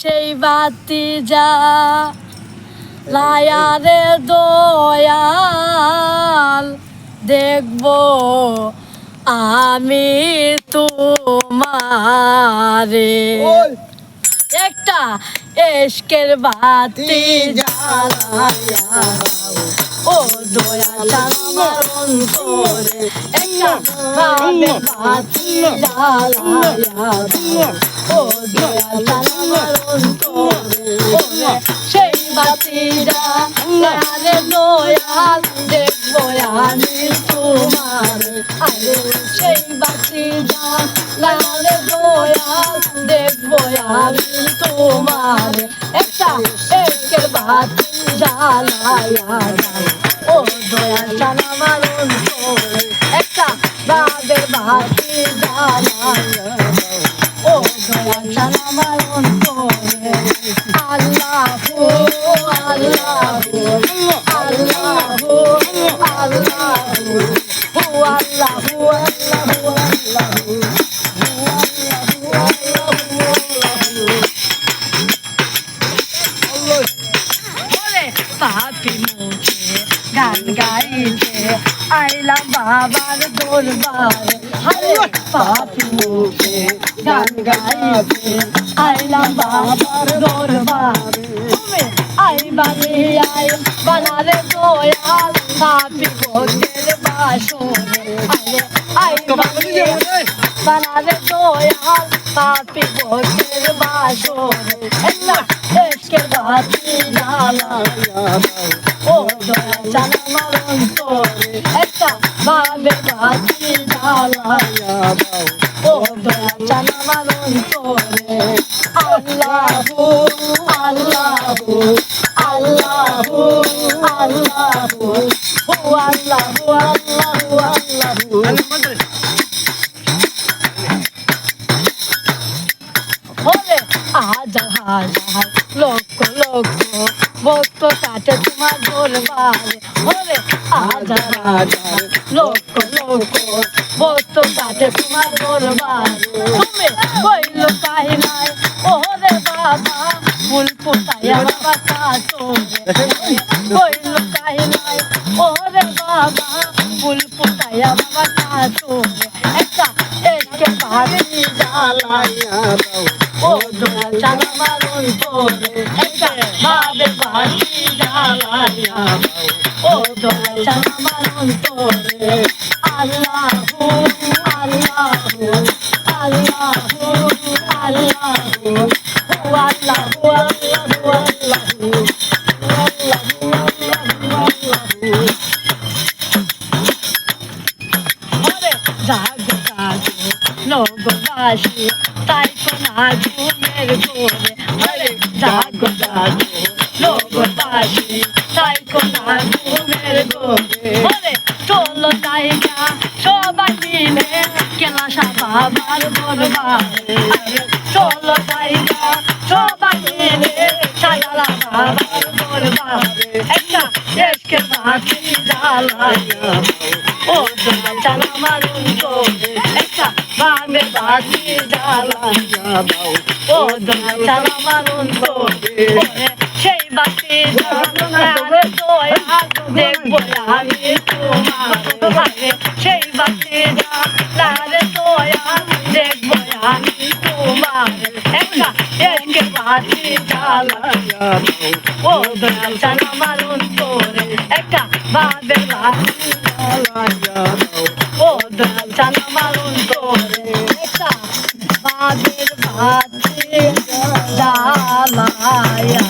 সেই বাতি যা লায়ারে দয়াল। দেখব আমি তোমারে। একটা এসকের বাতি জ্বালায়া ও দয়াল। আমার অন্তরে একটা বাতি জ্বালায়া ও দয়াল আমার অন্তরে ওরে সেই দয়াল দেখব তোমার আরে সেই বাতি জ্বালারে দয়াল তোমার একটা একের বাতি জ্বালায়া ও দয়া জানামার পাপি মুখে গান গাইতে আইলাম বাবার দরবারে পাপি গান গাইতে আইলাম বাবার দরবারে আই বানি আই বানারে দয়াল পাপি গোদের বাসরে আরে আই বানি বানারে দয়াল পাপি গোদের বাসরে একটা এসকে বাতি জ্বালায়া ও দয়া জানা মারণ তোরে একটা বাবে বাতি জ্বালায়া ও দয়া জানা মারণ তোরে আল্লাহু আল্লাহু আল্লাহু। আল্লাহু হু আল্লাহু আল্লাহু আল্লাহু ওরে হাজার হাজার লক্ষ লক্ষ ভক্ত কাটে তোমার দরবারে ওরে হাজার হাজার লক্ষ লক্ষ ভক্ত কাটে তোমার দরবারে তুমি কইল কাহিনাই ওরে বাবা ফুল ফুটাইয়া বাবা ওরে বাবা ফুল ফুটাইয়া বাবা কাটোরে একটা একে বাড়ি জ্বালাইয়া ও দোয়া চালা মারুন তোরে একটা বাবে বাড়ি জ্বালাইয়া ও দোয়া মারুন আল্লাহু আল্লাহু আল্লাহু আল্লাহু আল্লাহু আল্লাহু জাগ জাগে তাই কোনা ঘুমের ঘুরে ওরে জাগ জাগে লোকবাসী তাই কোনা ঘুমের ঘুরে ওরে চলো জায়গা সবাই মিলে কেলাসা বাবার আরে চলো জায়গা সবাই মিলে সাজালা বাবার দরবারে একটা দেশকে বাতি জ্বালায়া মারুন তোরে একটা বামে বাতি জ্বালায়া ও দোলা চালা মারুন তোরে সেই বাতি জ্বালারে দয়া দেখব আমি তোমার সেই বাতি জ্বালারে দয়া দেখব আমি তোমার একটা একে বাতি ও দোলা চালা মারুন তোরে একটা বাবে বাতি জ্বালায়া ও দোলা চালা মারুন তোরে একটা বাবের বাতি জ্বালায়া